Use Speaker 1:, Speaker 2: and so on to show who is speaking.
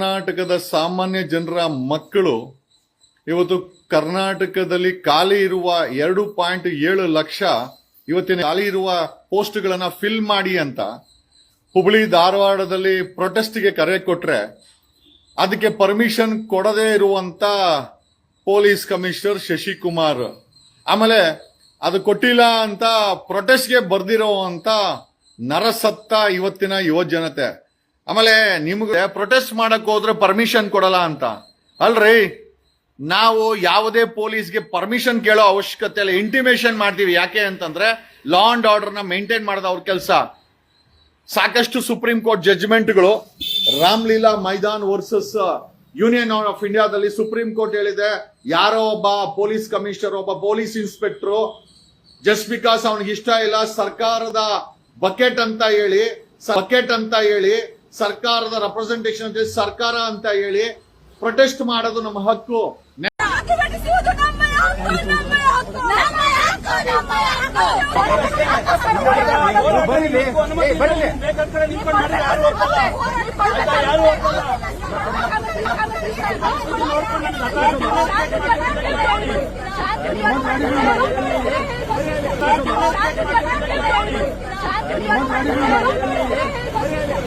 Speaker 1: ಕರ್ನಾಟಕದ ಸಾಮಾನ್ಯ ಜನರ ಮಕ್ಕಳು ಇವತ್ತು ಕರ್ನಾಟಕದಲ್ಲಿ ಖಾಲಿ ಇರುವ ಎರಡು ಪಾಯಿಂಟ್ ಏಳು ಲಕ್ಷ ಇವತ್ತಿನ ಖಾಲಿ ಇರುವ ಪೋಸ್ಟ್ಗಳನ್ನು ಫಿಲ್ ಮಾಡಿ ಅಂತ ಹುಬ್ಳಿ ಧಾರವಾಡದಲ್ಲಿ ಪ್ರೊಟೆಸ್ಟ್ಗೆ ಕರೆ ಕೊಟ್ರೆ ಅದಕ್ಕೆ ಪರ್ಮಿಷನ್ ಕೊಡದೇ ಇರುವಂತ ಪೊಲೀಸ್ ಕಮಿಷನರ್ ಶಶಿಕುಮಾರ್. ಆಮೇಲೆ ಅದು ಕೊಟ್ಟಿಲ್ಲ ಅಂತ ಪ್ರೊಟೆಸ್ಟ್ಗೆ ಬರ್ದಿರೋ ಅಂತ ನರಸತ್ತ ಇವತ್ತಿನ ಯುವ ಜನತೆ ಆಮೇಲೆ ನಿಮ್ಗೆ ಪ್ರೊಟೆಸ್ಟ್ ಮಾಡಕ್ ಹೋದ್ರೆ ಪರ್ಮಿಷನ್ ಕೊಡಲ್ಲ ಅಂತ. ಅಲ್ರಿ? ನಾವು ಯಾವುದೇ ಪೊಲೀಸ್ಗೆ ಪರ್ಮಿಷನ್ ಕೇಳೋ ಅವಶ್ಯಕತೆ ಇಲ್ಲ. ಇಂಟಿಮೇಷನ್ ಮಾಡ್ತೀವಿ. ಯಾಕೆ ಅಂತಂದ್ರೆ ಲಾ ಅಂಡ್ ಆರ್ಡರ್ನ ಮೇಂಟೈನ್ ಮಾಡೋದು ಅವ್ರ ಕೆಲಸ. ಸಾಕಷ್ಟು supreme court ಜಡ್ಜ್ಮೆಂಟ್ಗಳು Ramlila Maidan versus union of ಇಂಡಿಯಾದಲ್ಲಿ ಸುಪ್ರೀಂ ಕೋರ್ಟ್ ಹೇಳಿದೆ. ಯಾರೋ ಒಬ್ಬ ಪೊಲೀಸ್ ಕಮಿಷನರ್ ಒಬ್ಬ ಪೊಲೀಸ್ ಇನ್ಸ್ಪೆಕ್ಟರ್ ಜಸ್ಟ್ ಬಿಕಾಸ್ ಅವನಿಗೆ ಇಷ್ಟ ಇಲ್ಲ, ಸರ್ಕಾರದ ಬಕೆಟ್ ಅಂತ ಹೇಳಿ ಬಕೆಟ್ ಅಂತ ಹೇಳಿ ಸರ್ಕಾರದ ರೆಪ್ರೆಸೆಂಟೇಷನ್ ಸರ್ಕಾರ ಅಂತ ಹೇಳಿ ಪ್ರೊಟೆಸ್ಟ್ ಮಾಡೋದು ನಮ್ಮ ಹಕ್ಕು.